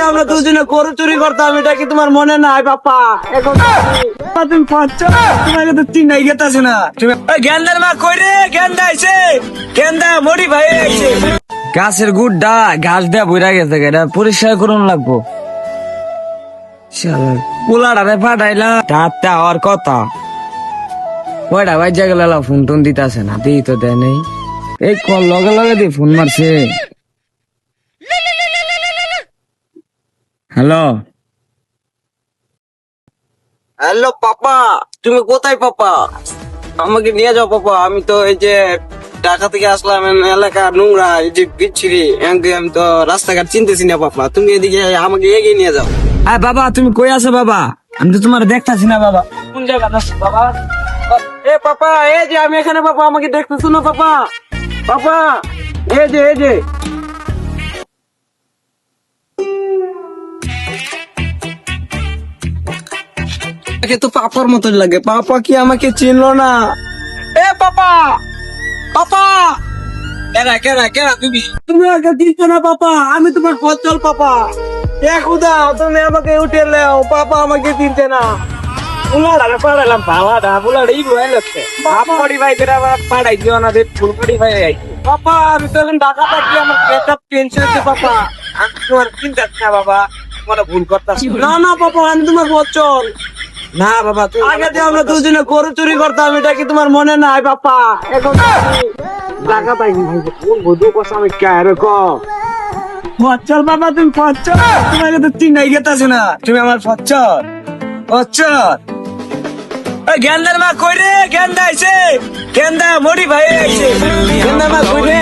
আমরা দুজনে গরু চুরি করতাম, এটা কি তোমার মনে নাই বাপা এখন তুমি- তুমি পাচ্ছ তোমাকে তো তিন নাই গেতাছে না। তুমি গেন্দার মা কই রে? গেন্দা আইছে। গেন্দা মরি ভাই আইছে। গাছের গুড়টা ঘাস দেয়া বইরা গেছে এটা পরিষ্কার করুন লাগবো। পোলাটারে পাঠাইলা রাতটা হওয়ার কথা। কয়টা বাজে গেল ফোন টোন দিতাছে না, দিই তো দেয় নেই। এই কল লগে লগে দিয়ে ফোন মারছে। হ্যালো। হ্যালো পাপা তুমি কোথায় পাপা? আমাকে নিয়ে যাও পাপা। আমি তো এই যে ঢাকা থেকে আসলাম এলাকা নোংরা এই যে বিচ্ছিরি আমি তো রাস্তাঘাট চিনতেছি না পাপা। তুমি এদিকে আমাকে এগিয়ে নিয়ে যাও। হ্যাঁ বাবা তুমি কই আছো বাবা? আমি তো তোমার দেখতাছি না বাবা। কোন জায়গা আছো বাবা? এ পাপা এই যে আমি এখানে পাপা। আমাকে দেখতেছো না পাপা? পাপা এই যে এই যে। আমাকে তো পাপার মতো লাগে। পাপা কি আমাকে চিনলো না? এ পাপা! পাপা! কেনা কেনা কেনা তুমি? তুমি আমাকে চিনছো না পাপা? আমি তোমার ফচল পাপা। এ খুদা তুমি আমাকে উঠে লেও পাপা আমাকে চিনছে না। উলাড়ারে পাড়ালাম ভালাডা বুলাড়া বয়ে লাগছে। বাপড়ি ভাই করে পাড়াই দিও না ভাই পাপা আমি তো এখন ঢাকা থাকি আমার পেটটা টেনশন হচ্ছে পাপা। আমি তোমার চিন্তা না বাবা। তোমার ভুল করতাম। না না পাপা আমি তোমার না বাবা তুই আগে যে আমরা দুজনে গরু চুরি করতাম এটা কি তোমার মনে নাই বাপা এখন ঢাকা থাকি কোন বুধু কথা আমি কে? এরকম ফচ্চল বাবা তুমি ফচ্চল তোমাকে তো তিন নাই গেতাছে না। তুমি আমার ফচ্চল ওই গেন্দার মা কই রে? গেন্দা আইছে। গেন্দা মরি ভাই আইছে। গেন্দার মা কই রে?